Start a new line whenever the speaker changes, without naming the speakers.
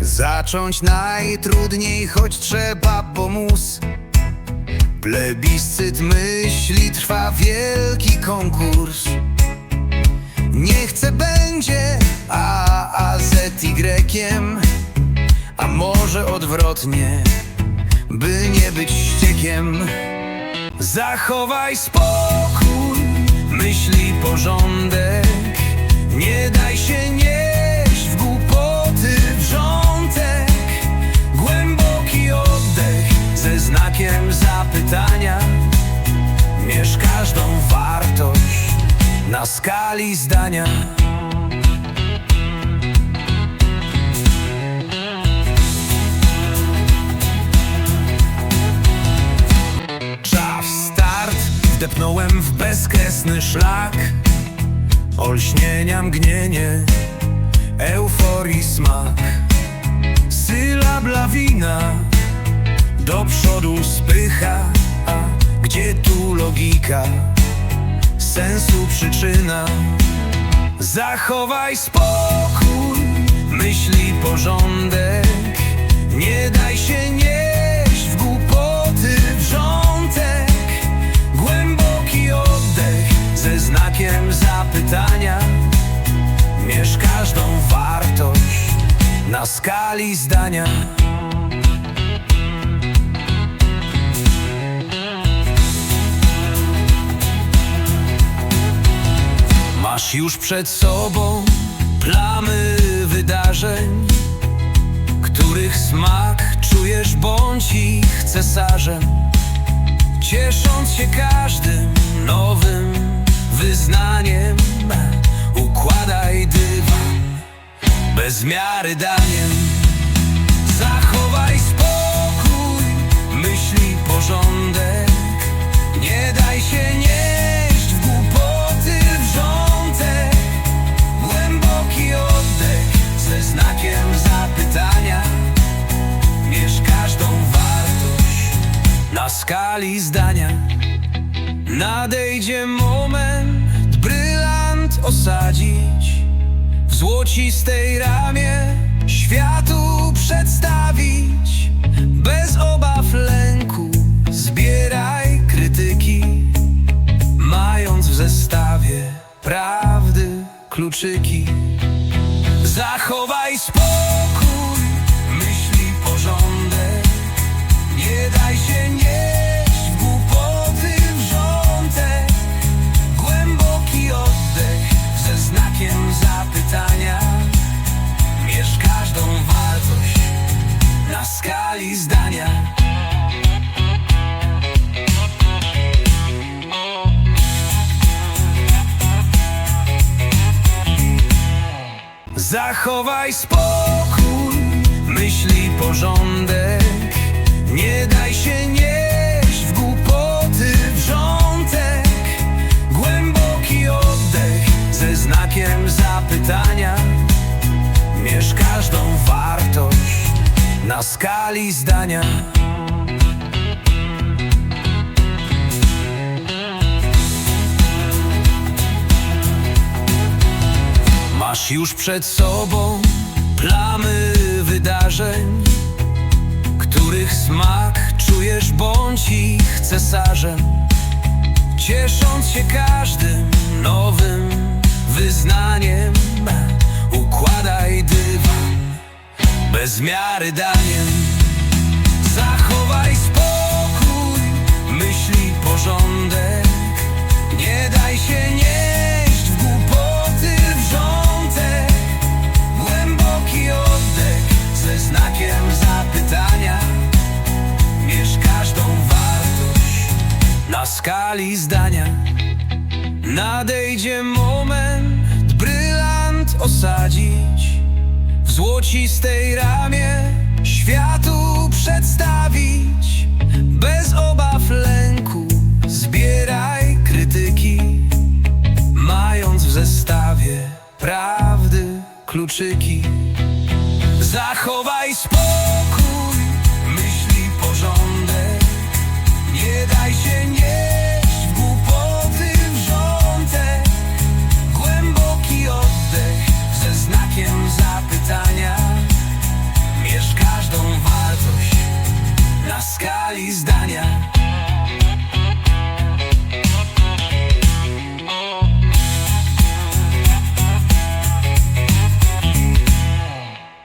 Zacząć najtrudniej, choć trzeba pomóc. Plebiscyt myśli trwa wielki konkurs. Nie chcę będzie A, A, Z, Y A może odwrotnie By nie być ściekiem Zachowaj spokój Myśli porządek. Nie daj się nieść w głupoty wrzątek. Głęboki oddech ze znakiem zapytania. Mierz każdą wartość na skali zdania wdepnąłem w bezkresny szlak. Olśnienia mgnienie, euforii smak. Sylab lawina, do przodu spycha. A gdzie tu logika, sensu przyczyna. Zachowaj spokój, myśli porządek. Nie daj się nieść znakiem zapytania. Mierz każdą wartość na skali zdania. Masz już przed sobą plamy wydarzeń Których smak czujesz bądź ich cesarzem. Ciesząc się każdym nowym wyznaniem. Układaj dywan bez miary daniem. Zachowaj spokój, myśli porządek. Nie daj się nieść w głupoty wrzątek. Głęboki oddech ze znakiem zapytania. Mierz każdą wartość na skali zdania. Nadejdzie brylant osadzić W złocistej ramie światu przedstawić. Bez obaw lęku zbieraj krytyki Mając w zestawie prawdy kluczyki. Zachowaj spokój, Zachowaj spokój, myśli porządek. Nie daj się nieść w głupoty wrzątek. Głęboki oddech ze znakiem zapytania. Mierz każdą wartość na skali zdania już przed sobą plamy wydarzeń Których smak czujesz bądź ich cesarzem Ciesząc się każdym nowym wyznaniem Układaj dywan. Bez miary daniem skali zdania. Nadejdzie moment, brylant osadzić. W złocistej ramie światu przedstawić. Bez obaw lęku zbieraj krytyki. Mając w zestawie prawdy kluczyki. Zachowaj spokój